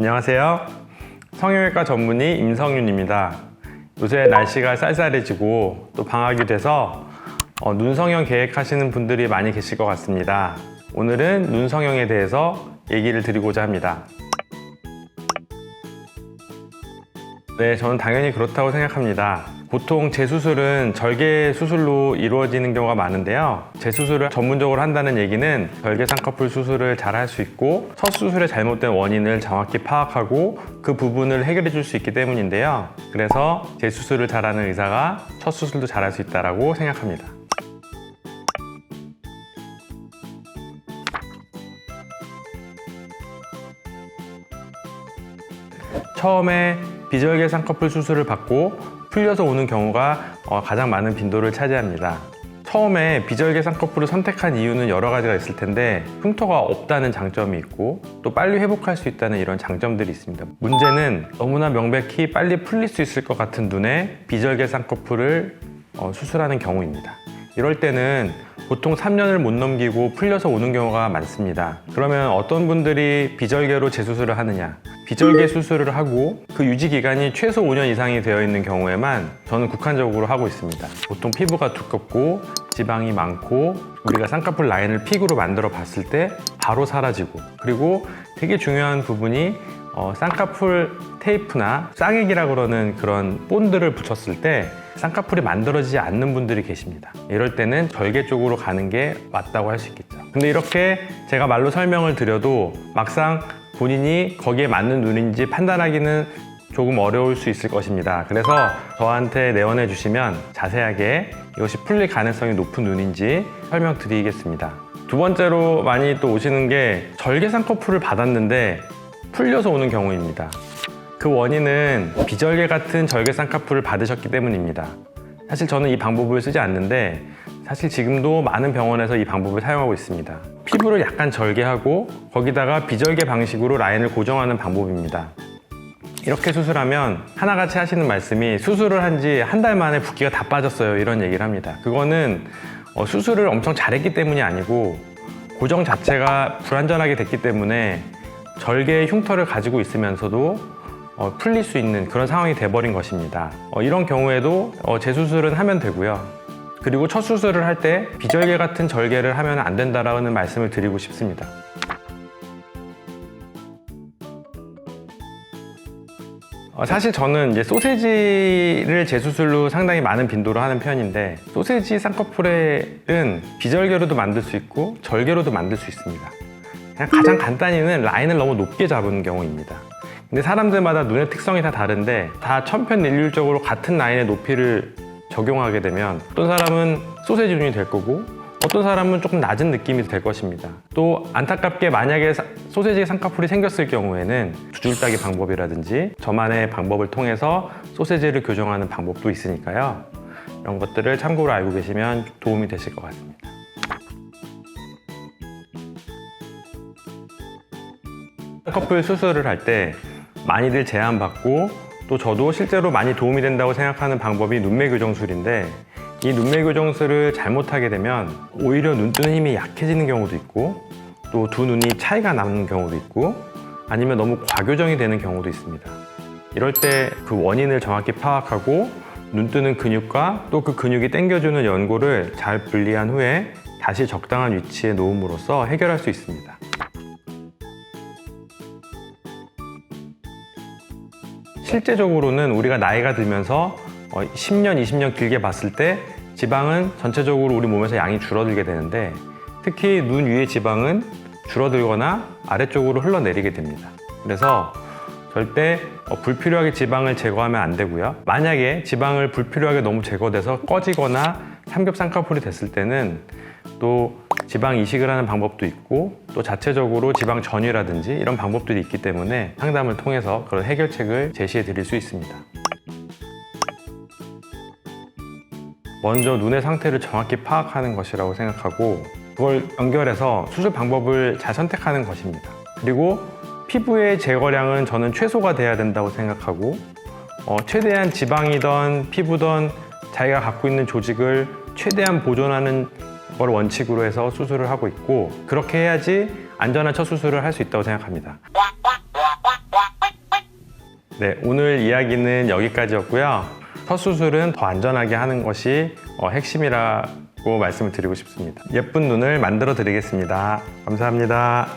안녕하세요. 성형외과 전문의 임성윤입니다. 요새 날씨가 쌀쌀해지고 또 방학이 돼서 어, 눈 성형 계획하시는 분들이 많이 계실 것 같습니다. 오늘은 눈 성형에 대해서 얘기를 드리고자 합니다. 네, 저는 당연히 그렇다고 생각합니다. 보통 재수술은 절개 수술로 이루어지는 경우가 많은데요. 재수술을 전문적으로 한다는 얘기는 절개 쌍꺼풀 수술을 잘 할 수 있고 첫 수술의 잘못된 원인을 정확히 파악하고 그 부분을 해결해 줄 수 있기 때문인데요. 그래서 재수술을 잘하는 의사가 첫 수술도 잘할 수 있다고 생각합니다. 처음에 비절개 쌍꺼풀 수술을 받고 풀려서 오는 경우가 어, 가장 많은 빈도를 차지합니다. 처음에 비절개 쌍꺼풀을 선택한 이유는 여러 가지가 있을 텐데 흉터가 없다는 장점이 있고 또 빨리 회복할 수 있다는 이런 장점들이 있습니다. 문제는 너무나 명백히 빨리 풀릴 수 있을 것 같은 눈에 비절개 쌍꺼풀을 어, 수술하는 경우입니다. 이럴 때는 보통 3년을 못 넘기고 풀려서 오는 경우가 많습니다. 그러면 어떤 분들이 비절개로 재수술을 하느냐? 비절개 수술을 하고 그 유지 기간이 최소 5년 이상이 되어 있는 경우에만 저는 국한적으로 하고 있습니다. 보통 피부가 두껍고 지방이 많고 우리가 쌍꺼풀 라인을 픽으로 만들어 봤을 때 바로 사라지고 그리고 되게 중요한 부분이 어, 쌍꺼풀 테이프나 쌍액이라 그러는 그런 본드를 붙였을 때 쌍꺼풀이 만들어지지 않는 분들이 계십니다. 이럴 때는 절개 쪽으로 가는 게 맞다고 할 수 있겠죠. 근데 이렇게 제가 말로 설명을 드려도 막상 본인이 거기에 맞는 눈인지 판단하기는 조금 어려울 수 있을 것입니다. 그래서 저한테 내원해 주시면 자세하게 이것이 풀릴 가능성이 높은 눈인지 설명드리겠습니다. 두 번째로 많이 또 오시는 게 절개 쌍꺼풀을 받았는데 풀려서 오는 경우입니다. 그 원인은 비절개 같은 절개 쌍꺼풀을 받으셨기 때문입니다. 사실 저는 이 방법을 쓰지 않는데 사실 지금도 많은 병원에서 이 방법을 사용하고 있습니다. 피부를 약간 절개하고 거기다가 비절개 방식으로 라인을 고정하는 방법입니다. 이렇게 수술하면 하나같이 하시는 말씀이 수술을 한 지 한 달 만에 붓기가 다 빠졌어요. 이런 얘기를 합니다. 그거는 어, 수술을 엄청 잘했기 때문이 아니고 고정 자체가 불안전하게 됐기 때문에 절개의 흉터를 가지고 있으면서도 어, 풀릴 수 있는 그런 상황이 돼버린 것입니다. 어, 이런 경우에도 어, 재수술은 하면 되고요. 그리고 첫 수술을 할 때 비절개 같은 절개를 하면 안 된다라는 말씀을 드리고 싶습니다. 어, 사실 저는 이제 소세지를 재수술로 상당히 많은 빈도로 하는 편인데 소세지 쌍꺼풀에는 비절개로도 만들 수 있고 절개로도 만들 수 있습니다. 그냥 가장 간단히는 라인을 너무 높게 잡은 경우입니다. 근데 사람들마다 눈의 특성이 다 다른데 다 천편일률적으로 같은 라인의 높이를 적용하게 되면 어떤 사람은 소세지 눈이 될 거고 어떤 사람은 조금 낮은 느낌이 될 것입니다. 또 안타깝게 만약에 사- 소세지 쌍꺼풀이 생겼을 경우에는 두줄 따기 방법이라든지 저만의 방법을 통해서 소세지를 교정하는 방법도 있으니까요. 이런 것들을 참고로 알고 계시면 도움이 되실 것 같습니다. 쌍꺼풀 수술을 할 때 많이들 제한받고 또 저도 실제로 많이 도움이 된다고 생각하는 방법이 눈매 교정술인데 이 눈매 교정술을 잘못하게 되면 오히려 눈 뜨는 힘이 약해지는 경우도 있고 또 두 눈이 차이가 나는 경우도 있고 아니면 너무 과교정이 되는 경우도 있습니다. 이럴 때 그 원인을 정확히 파악하고 눈 뜨는 근육과 또 그 근육이 당겨주는 연골을 잘 분리한 후에 다시 적당한 위치에 놓음으로써 해결할 수 있습니다. 실제적으로는 우리가 나이가 들면서 어, 10년, 20년 길게 봤을 때 지방은 전체적으로 우리 몸에서 양이 줄어들게 되는데 특히 눈 위의 지방은 줄어들거나 아래쪽으로 흘러내리게 됩니다. 그래서 절대 어, 불필요하게 지방을 제거하면 안 되고요. 만약에 지방을 불필요하게 너무 제거돼서 꺼지거나 삼겹 쌍꺼풀이 됐을 때는 또 지방 이식을 하는 방법도 있고 또 자체적으로 지방 전이라든지 이런 방법들이 있기 때문에 상담을 통해서 그런 해결책을 제시해 드릴 수 있습니다. 먼저 눈의 상태를 정확히 파악하는 것이라고 생각하고 그걸 연결해서 수술 방법을 잘 선택하는 것입니다. 그리고 피부의 제거량은 저는 최소가 돼야 된다고 생각하고 어, 최대한 지방이던 피부던 자기가 갖고 있는 조직을 최대한 보존하는 걸 원칙으로 해서 수술을 하고 있고 그렇게 해야지 안전한 첫 수술을 할 수 있다고 생각합니다. 네, 오늘 이야기는 여기까지였고요. 턱수술은 더 안전하게 하는 것이 어, 핵심이라고 말씀을 드리고 싶습니다. 예쁜 눈을 만들어 드리겠습니다. 감사합니다.